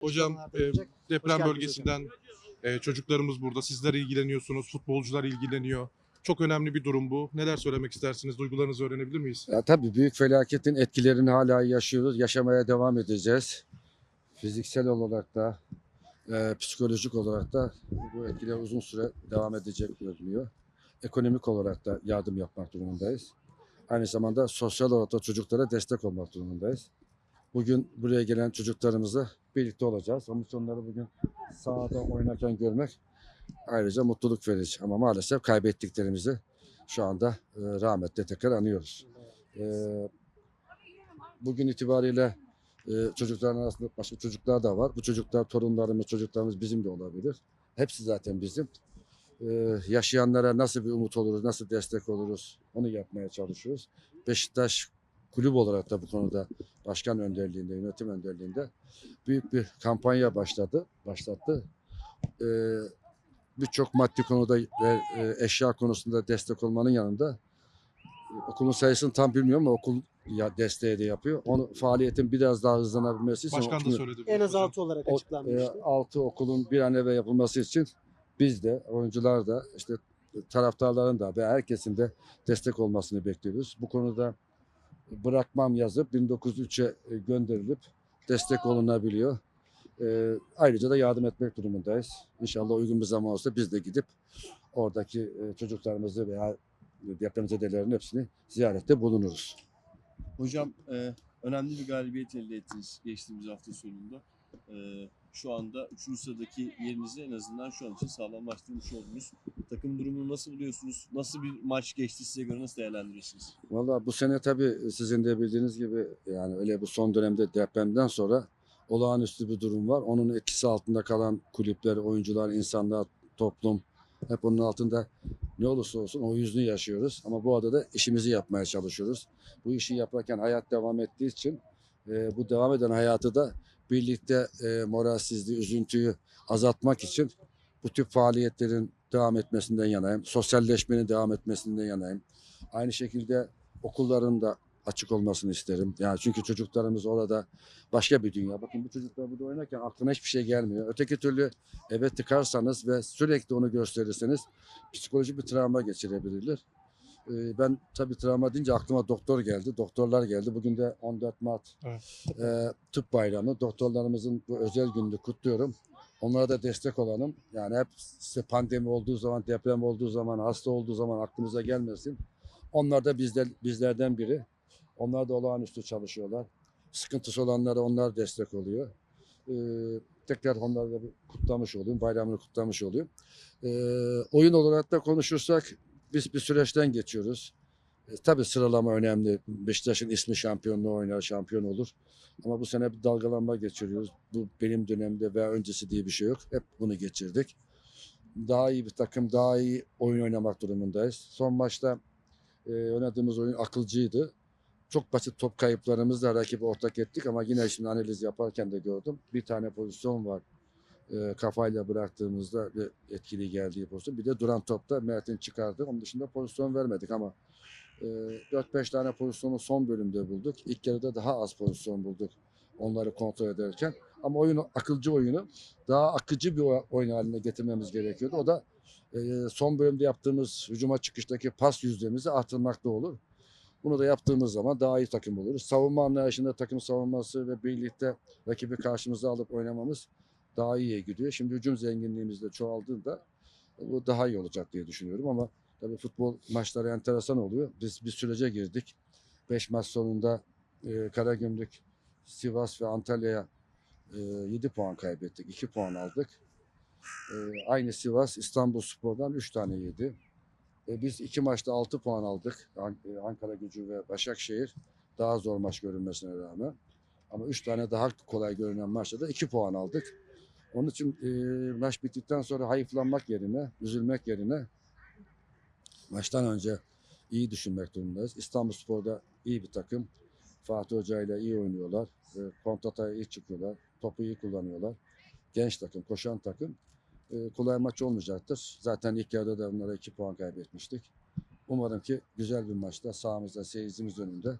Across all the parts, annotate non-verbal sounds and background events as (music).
Hocam e, deprem bölgesinden e, çocuklarımız burada. Sizler ilgileniyorsunuz, futbolcular ilgileniyor. Çok önemli bir durum bu. Neler söylemek istersiniz? Duygularınızı öğrenebilir miyiz? Ya tabii büyük felaketin etkilerini hala yaşıyoruz. Yaşamaya devam edeceğiz. Fiziksel olarak da, e, psikolojik olarak da bu etkiler uzun süre devam edecek görünüyor. Ekonomik olarak da yardım yapmak durumundayız. Aynı zamanda sosyal olarak da çocuklara destek olmak durumundayız. Bugün buraya gelen çocuklarımızla birlikte olacağız. Ama onları bugün sahada oynarken görmek ayrıca mutluluk verici. Ama maalesef kaybettiklerimizi şu anda e, rahmetle tekrar anıyoruz. Ee, bugün itibariyle e, çocukların arasında başka çocuklar da var. Bu çocuklar torunlarımız, çocuklarımız bizim de olabilir. Hepsi zaten bizim. Ee, yaşayanlara nasıl bir umut oluruz, nasıl destek oluruz onu yapmaya çalışıyoruz. Beşiktaş kulüp olarak da bu konuda başkan önderliğinde, yönetim önderliğinde büyük bir kampanya başladı, başlattı. Ee, Birçok maddi konuda ve e, eşya konusunda destek olmanın yanında okulun sayısını tam bilmiyorum ama okul ya desteği de yapıyor. Onu faaliyetin biraz daha hızlanabilmesi için Başkan da söyledi. En az hocam. 6 olarak e, açıklanmıştı. altı okulun bir an evvel yapılması için biz de oyuncular da işte taraftarların da ve herkesin de destek olmasını bekliyoruz. Bu konuda bırakmam yazıp 1903'e gönderilip destek olunabiliyor. Ee, ayrıca da yardım etmek durumundayız. İnşallah uygun bir zaman olsa biz de gidip oradaki e, çocuklarımızı veya depremzedelerin hepsini ziyarette bulunuruz. Hocam e, önemli bir galibiyet elde ettiniz geçtiğimiz hafta sonunda. E, şu anda 3. sıradaki yerinizi en azından şu an için sağlamlaştırmış oldunuz. Takım durumunu nasıl buluyorsunuz? Nasıl bir maç geçti size göre nasıl değerlendirirsiniz? Valla bu sene tabii sizin de bildiğiniz gibi yani öyle bu son dönemde depremden sonra olağanüstü bir durum var. Onun etkisi altında kalan kulüpler, oyuncular, insanlar, toplum hep onun altında ne olursa olsun o yüzünü yaşıyoruz. Ama bu arada da işimizi yapmaya çalışıyoruz. Bu işi yaparken hayat devam ettiği için e, bu devam eden hayatı da birlikte e, moralsizliği, üzüntüyü azaltmak için bu tip faaliyetlerin devam etmesinden yanayım. Sosyalleşmenin devam etmesinden yanayım. Aynı şekilde okulların da açık olmasını isterim. Yani çünkü çocuklarımız orada başka bir dünya. Bakın bu çocuklar burada oynarken aklına hiçbir şey gelmiyor. Öteki türlü eve tıkarsanız ve sürekli onu gösterirseniz psikolojik bir travma geçirebilirler. Ee, Ben tabii travma deyince aklıma doktor geldi, doktorlar geldi. Bugün de 14 Mart Evet. e, tıp bayramı. Doktorlarımızın bu özel gününü kutluyorum. Onlara da destek olalım. Yani hep size pandemi olduğu zaman, deprem olduğu zaman, hasta olduğu zaman aklınıza gelmesin. Onlar da bizler, bizlerden biri. Onlar da olağanüstü çalışıyorlar. Sıkıntısı olanlara onlar destek oluyor. Ee, tekrar onları da bir kutlamış olayım, bayramını kutlamış olayım. Ee, oyun olarak da konuşursak biz bir süreçten geçiyoruz. E, tabii sıralama önemli. Beşiktaş'ın ismi şampiyonluğu oynar, şampiyon olur. Ama bu sene bir dalgalanma geçiriyoruz. Bu benim dönemde veya öncesi diye bir şey yok. Hep bunu geçirdik. Daha iyi bir takım, daha iyi oyun oynamak durumundayız. Son maçta e, oynadığımız oyun akılcıydı. Çok basit top kayıplarımızla rakibi ortak ettik ama yine şimdi analiz yaparken de gördüm. Bir tane pozisyon var e, kafayla bıraktığımızda ve etkili geldiği pozisyon. Bir de duran topta Mert'in çıkardı. Onun dışında pozisyon vermedik ama e, 4-5 tane pozisyonu son bölümde bulduk. İlk yarıda daha az pozisyon bulduk onları kontrol ederken. Ama oyunu akılcı oyunu daha akıcı bir oy- oyun haline getirmemiz gerekiyordu. O da e, son bölümde yaptığımız hücuma çıkıştaki pas yüzdemizi artırmakta olur. Bunu da yaptığımız zaman daha iyi takım oluruz. Savunma anlayışında takım savunması ve birlikte rakibi karşımıza alıp oynamamız daha iyiye gidiyor. Şimdi hücum zenginliğimiz de çoğaldığında bu daha iyi olacak diye düşünüyorum ama tabii futbol maçları enteresan oluyor. Biz bir sürece girdik. 5 maç sonunda e, Karagümrük, Sivas ve Antalya'ya e, 7 puan kaybettik. 2 puan aldık. E, aynı Sivas İstanbul Spor'dan 3 tane yedi. E, biz iki maçta 6 puan aldık. An- e, Ankara Gücü ve Başakşehir daha zor maç görünmesine rağmen. Ama 3 tane daha kolay görünen maçta da 2 puan aldık. Onun için e, maç bittikten sonra hayıflanmak yerine, üzülmek yerine maçtan önce iyi düşünmek durumundayız. İstanbul Spor'da iyi bir takım. Fatih Hoca ile iyi oynuyorlar. E, kontrataya iyi çıkıyorlar. Topu iyi kullanıyorlar. Genç takım, koşan takım. E, kolay maç olmayacaktır. Zaten ilk yarıda da onlara 2 puan kaybetmiştik. Umarım ki güzel bir maçta sahamızda seyircimiz önünde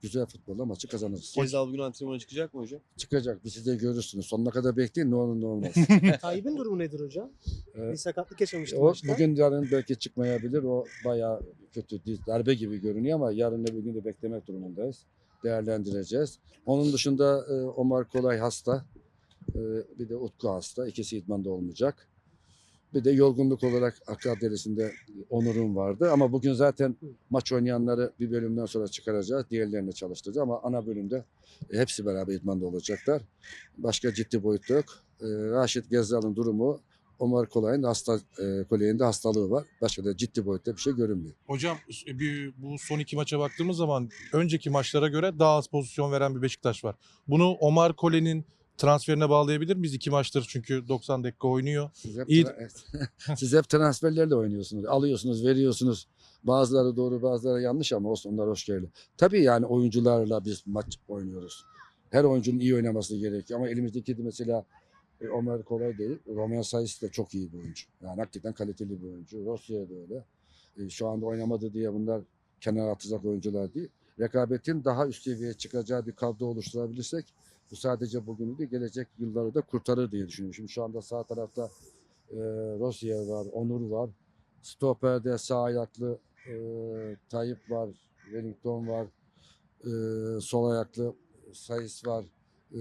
güzel futbolla maçı kazanırız. Keza bugün antrenmana çıkacak mı hocam? Çıkacak. Siz de görürsünüz. Sonuna kadar bekleyin. Ne olur ne olmaz. (laughs) Tayyip'in durumu nedir hocam? Ee, Bir sakatlık yaşamıştı o maçta. bugün yarın belki çıkmayabilir. O bayağı kötü darbe gibi görünüyor ama yarın öbür gün de beklemek durumundayız. Değerlendireceğiz. Onun dışında e, Omar Kolay hasta. E, bir de Utku hasta. İkisi idmanda olmayacak. Bir de yorgunluk olarak Akkad Deresi'nde Onur'un vardı. Ama bugün zaten maç oynayanları bir bölümden sonra çıkaracağız. Diğerlerini çalıştıracağız ama ana bölümde hepsi beraber idmanda olacaklar. Başka ciddi boyutta yok. E, Raşit Gezzal'ın durumu Omar Kolay'ın hasta, e, Kolay'ın da hastalığı var. Başka da ciddi boyutta bir şey görünmüyor. Hocam bir, bu son iki maça baktığımız zaman önceki maçlara göre daha az pozisyon veren bir Beşiktaş var. Bunu Omar Kole'nin transferine bağlayabilir miyiz? İki maçtır çünkü 90 dakika oynuyor. Siz hep, İyi- evet. (laughs) Siz hep transferlerle oynuyorsunuz. Alıyorsunuz, veriyorsunuz. Bazıları doğru, bazıları yanlış ama olsun onlar hoş geldi. Tabii yani oyuncularla biz maç oynuyoruz. Her oyuncunun iyi oynaması gerekiyor ama elimizdeki de mesela e, Ömer Kolay değil. Roman Sayıs da çok iyi bir oyuncu. Yani hakikaten kaliteli bir oyuncu. Rosya da öyle. E, şu anda oynamadı diye bunlar kenara atacak oyuncular değil. Rekabetin daha üst seviyeye çıkacağı bir kadro oluşturabilirsek bu sadece bugünü değil gelecek yılları da kurtarır diye düşünüyorum. Şimdi şu anda sağ tarafta e, Rosya var, Onur var. Stoper'de sağ ayaklı e, Tayyip var, Wellington var. E, sol ayaklı Sayıs var. E,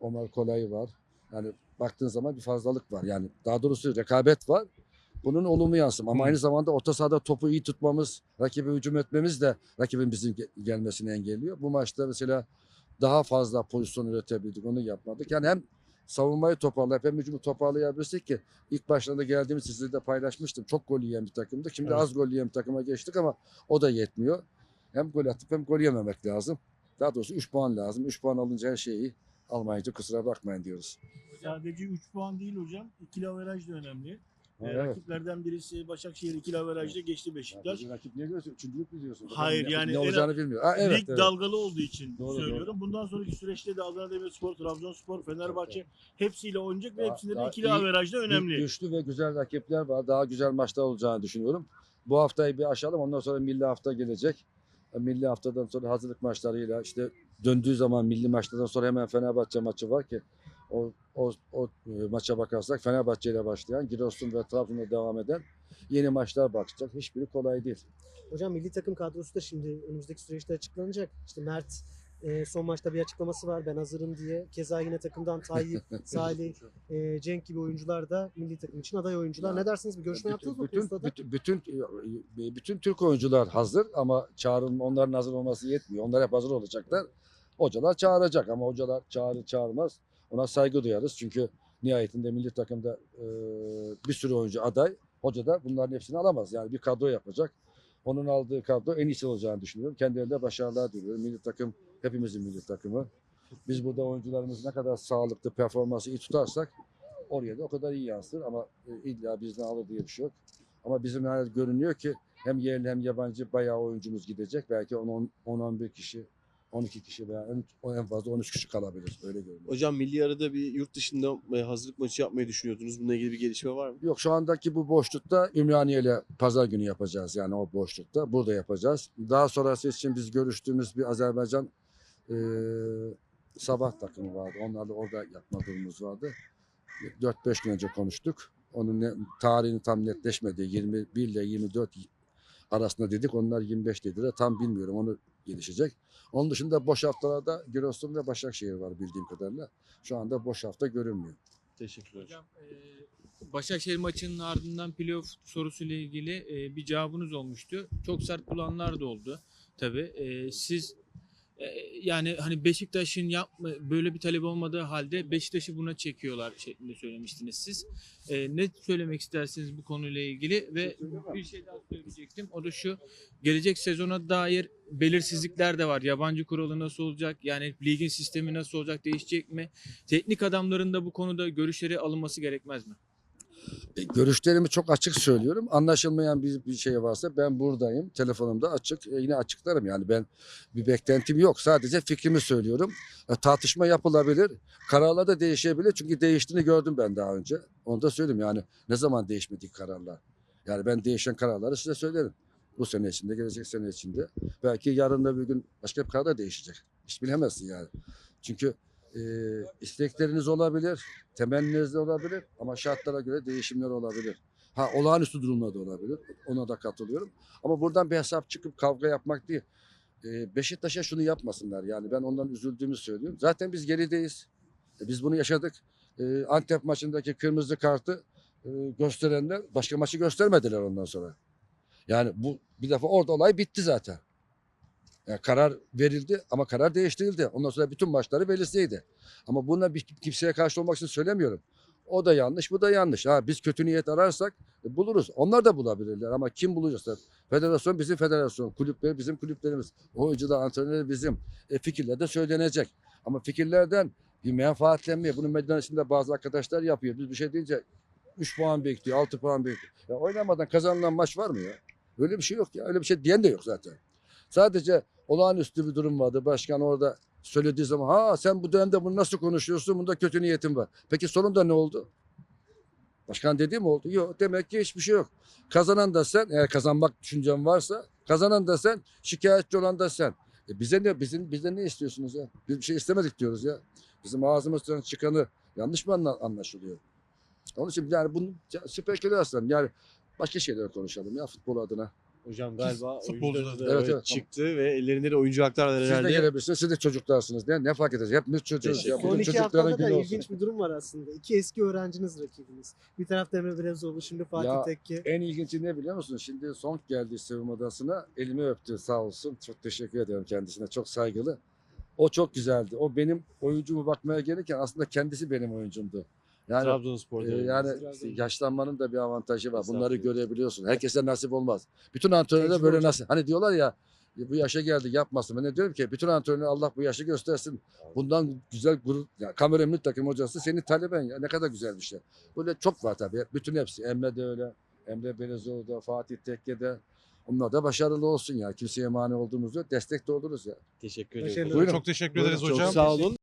Omar Kolay var. Yani baktığın zaman bir fazlalık var. Yani daha doğrusu rekabet var. Bunun olumlu yansım. Ama aynı zamanda orta sahada topu iyi tutmamız, rakibe hücum etmemiz de rakibin bizim ge- gelmesini engelliyor. Bu maçta mesela daha fazla pozisyon üretebildik. Onu yapmadık. Yani hem savunmayı toparlayıp hem hücumu toparlayabilirsek ki ilk başlarında geldiğimiz sizle de paylaşmıştım. Çok gol yiyen bir takımdı. Şimdi Evet. az gol yiyen bir takıma geçtik ama o da yetmiyor. Hem gol atıp hem gol yememek lazım. Daha doğrusu 3 puan lazım. 3 puan alınca her şeyi almayınca kusura bakmayın diyoruz. Sadece 3 puan değil hocam. İkili averaj da önemli. Evet. Rakiplerden birisi Başakşehir ikili averajda geçti Ya Beşiktaş. bizim rakip ne görüyorsun? Üçüncülük mü diyorsun? Hayır, yani ne olacağını bilmiyor. Ha, evet, Lig evet. dalgalı olduğu için Doğru, söylüyorum. Bundan sonraki süreçte de Adana Demirspor, Trabzonspor, Fenerbahçe Evet, hepsiyle oynayacak ve Daha- hepsinde de ikili iyi- averajda önemli. Gü- Güçlü ve güzel rakipler var. Daha güzel maçlar olacağını düşünüyorum. Bu haftayı bir aşalım. Ondan sonra milli hafta gelecek. E, Milli haftadan sonra hazırlık maçlarıyla işte döndüğü zaman milli maçlardan sonra hemen Fenerbahçe maçı var ki o, o, o e, maça bakarsak Fenerbahçe ile başlayan Giresun ve Trabzon'da devam eden yeni maçlar bakacak. Hiçbiri kolay değil. Hocam milli takım kadrosu da şimdi önümüzdeki süreçte açıklanacak. İşte Mert e, son maçta bir açıklaması var ben hazırım diye. Keza yine takımdan Tayyip, (laughs) Salih, e, Cenk gibi oyuncular da milli takım için aday oyuncular. Ya, Ne dersiniz? Bir görüşme yaptınız mı bütün, bütün, bütün, bütün, bütün Türk oyuncular hazır ama çağrılma, onların hazır olması yetmiyor. Onlar hep hazır olacaklar. Hocalar çağıracak ama hocalar çağırır çağırmaz. Ona saygı duyarız. Çünkü nihayetinde milli takımda e, bir sürü oyuncu aday. Hoca da bunların hepsini alamaz. Yani bir kadro yapacak. Onun aldığı kadro en iyisi olacağını düşünüyorum. Kendilerine başarılar diliyorum. Milli takım hepimizin milli takımı. Biz burada oyuncularımız ne kadar sağlıklı, performansı iyi tutarsak oraya da o kadar iyi yansır ama e, illa bizden alır diye bir şey yok. Ama bizim görünüyor ki hem yerli hem yabancı bayağı oyuncumuz gidecek. Belki 10-11 kişi, 12 kişi veya en, en fazla 13 kişi kalabilir. Öyle görünüyor. Hocam milli arada bir yurt dışında e, hazırlık maçı yapmayı düşünüyordunuz. Bununla ilgili bir gelişme var mı? Yok şu andaki bu boşlukta Ümraniye ile pazar günü yapacağız. Yani o boşlukta. Burada yapacağız. Daha sonrası için biz görüştüğümüz bir Azerbaycan e, sabah takımı vardı. Onlarla orada yapma durumumuz vardı. 4-5 gün önce konuştuk. Onun ne, tarihini tam netleşmedi. 21 ile 24 arasında dedik. Onlar 25 dediler. Tam bilmiyorum. Onu gelişecek. Onun dışında boş haftalarda Giresun ve Başakşehir var bildiğim kadarıyla. Şu anda boş hafta görünmüyor. Teşekkürler. Hocam e, Başakşehir maçının ardından playoff sorusuyla ilgili e, bir cevabınız olmuştu. Çok sert bulanlar da oldu tabii. E, siz yani hani Beşiktaş'ın yapma böyle bir talep olmadığı halde Beşiktaş'ı buna çekiyorlar şeklinde söylemiştiniz siz. E, ne söylemek istersiniz bu konuyla ilgili ve bir şey daha söyleyecektim. O da şu. Gelecek sezona dair belirsizlikler de var. Yabancı kuralı nasıl olacak? Yani ligin sistemi nasıl olacak? Değişecek mi? Teknik adamların da bu konuda görüşleri alınması gerekmez mi? E, Görüşlerimi çok açık söylüyorum. Anlaşılmayan bir, bir şey varsa ben buradayım. Telefonumda açık. E, yine açıklarım yani ben bir beklentim yok. Sadece fikrimi söylüyorum. E, tartışma yapılabilir. Kararlar da değişebilir. Çünkü değiştiğini gördüm ben daha önce. Onu da söyleyeyim yani ne zaman değişmedi kararlar. Yani ben değişen kararları size söylerim. Bu sene içinde, gelecek sene içinde. Belki yarın da bir gün başka bir karar da değişecek. Hiç bilemezsin yani. Çünkü e, istekleriniz olabilir, temenniniz de olabilir ama şartlara göre değişimler olabilir. Ha olağanüstü durumlar da olabilir. Ona da katılıyorum. Ama buradan bir hesap çıkıp kavga yapmak değil. E, Beşiktaş'a şunu yapmasınlar. Yani ben ondan üzüldüğümü söylüyorum. Zaten biz gerideyiz. E, biz bunu yaşadık. E, Antep maçındaki kırmızı kartı e, gösterenler başka maçı göstermediler ondan sonra. Yani bu bir defa orada olay bitti zaten. Yani karar verildi ama karar değiştirildi. Ondan sonra bütün maçları verilseydi. Ama buna bir kimseye karşı olmak için söylemiyorum. O da yanlış, bu da yanlış. Ha, biz kötü niyet ararsak e, buluruz. Onlar da bulabilirler ama kim bulacaksa? Federasyon bizim federasyon, kulüpler bizim kulüplerimiz, oyuncu da antrenör bizim. E, fikirler de söylenecek. Ama fikirlerden bir menfaatlenmeye, bunu medyanın içinde bazı arkadaşlar yapıyor. Biz bir şey deyince 3 puan bekliyor, 6 puan bekliyor. Ya oynamadan kazanılan maç var mı ya? Öyle bir şey yok ya. Öyle bir şey diyen de yok zaten. Sadece olağanüstü bir durum vardı. Başkan orada söylediği zaman ha sen bu dönemde bunu nasıl konuşuyorsun? Bunda kötü niyetin var. Peki sonunda ne oldu? Başkan dediği mi oldu? Yok. Demek ki hiçbir şey yok. Kazanan da sen, eğer kazanmak düşüncen varsa, kazanan da sen, şikayetçi olan da sen. E bize ne, bizim, bizden ne istiyorsunuz ya? Biz bir şey istemedik diyoruz ya. Bizim ağzımızdan çıkanı yanlış mı anla- anlaşılıyor? Onun için yani bunun spekülasyon yani başka şeyler konuşalım ya futbol adına. Hocam galiba futbolcular- da Evet, evet, çıktı ve ellerinde de oyuncu haklar var Siz de herhalde. gelebilirsiniz, siz de çocuklarsınız. Ne, ne fark edecek? Hepimiz çocuğuz. Ya. Son iki çocukların haftada da ilginç olsun. bir durum var aslında. İki eski öğrenciniz rakibiniz. Bir tarafta Emre Belezoğlu, şimdi Fatih Ya, Tekke. En ilginci ne biliyor musun? Şimdi son geldi sevim odasına. Elimi öptü sağ olsun. Çok teşekkür ediyorum kendisine. Çok saygılı. O çok güzeldi. O benim oyuncumu bakmaya gelirken aslında kendisi benim oyuncumdu. Yani Trabzonspor'da. Ee, yani işte yaşlanmanın da bir avantajı var. Bunları görebiliyorsun. Herkese nasip olmaz. Bütün antrenörler böyle nasip. Hani diyorlar ya bu yaşa geldi yapmasın. Ben de diyorum ki bütün antrenör Allah bu yaşı göstersin. Bundan güzel gurur. Ya, kamera milli takım hocası senin taleben ya. Ne kadar güzel bir şey. Böyle çok var tabii. Bütün hepsi. Emre de öyle. Emre Belezoğlu da, Fatih Tekke de. Onlar da başarılı olsun ya. Kimseye mani olduğumuz yok. Destek de oluruz ya. Teşekkür ederim. Buyurun. Çok teşekkür Buyurun, ederiz çok hocam. sağ olun.